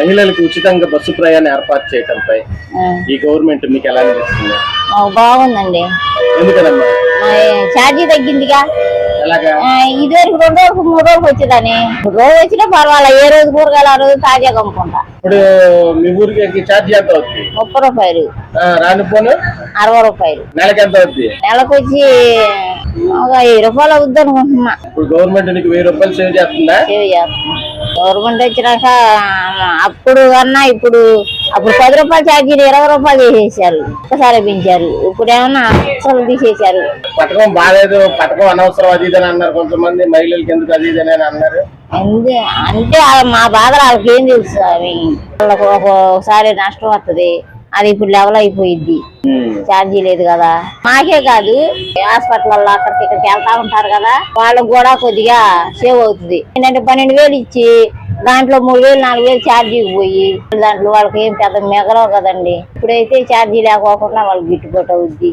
మహిళలకు ఉచితంగా బస్సు ప్రయాణం ఏర్పాటు చేయడంపై ఈ గవర్నమెంట్ మీకు ఎలా అనిపిస్తుంది? బాగుందండి. ఎందుకనమ్మా? మా ఛార్జీ తగ్గిందిగా. ఎలాగా? ఆ, ఇదివరకు రెండు రోజులకు మూడు రోజులకు వచ్చేదాన్ని. రోజు వచ్చినా పర్వాలేదు ఏ రోజు కూరగాయలు ఆ రోజు తాజాగా అమ్ముకుంటా. ఇప్పుడు మీ ఊరికి ఛార్జ్ ఎంత అవుద్ది? ముప్పై రూపాయలు. రాను పోను? అరవై రూపాయలు. నెలకి ఎంత అవుద్ది? నెలకు వచ్చి ఒక వెయ్యి రూపాయలు అవుద్ది అనుకుంటున్నా. ఇప్పుడు గవర్నమెంట్ నీకు వెయ్యి రూపాయలు సేవ్ చేస్తుందా? సేవ్ చేస్తున్నాం. గవర్నమెంట్ వచ్చినాక అప్పుడు కన్నా ఇప్పుడు అప్పుడు పది రూపాయలు ఛార్జీలు ఇరవై రూపాయలు చేసేసారు ఒకసారి పెంచారు ఇప్పుడు ఏమన్నా అసలు తీసేశారు. పథకం బాగాలేదు పథకం అనవసరం అది ఇదని అన్నారు కొంతమంది. మహిళలకి ఎందుకు అది ఇదని అన్నారు. అంటే మా బాధలు వాళ్ళకి ఏం తెలుసు అవి వాళ్ళకు ఒక్కోసారి నష్టం వస్తుంది అది ఇప్పుడు లెవెల్ అయిపోయిద్ది. ఛార్జీ లేదు కదా. మాకే కాదు హాస్పిటల్లో అక్కడికి ఇక్కడికి వెళ్తా ఉంటారు కదా. వాళ్ళకి కూడా కొద్దిగా సేవ్ అవుతుంది. ఏంటంటే పన్నెండు వేలు ఇచ్చి దాంట్లో మూడు వేలు నాలుగు వేలు ఛార్జీకి పోయి దాంట్లో వాళ్ళకి ఏం పెద్ద మిగలవు కదండి. ఇప్పుడైతే ఛార్జీ లేకోకుండా వాళ్ళకి గిట్టుబాటు అవుద్ది.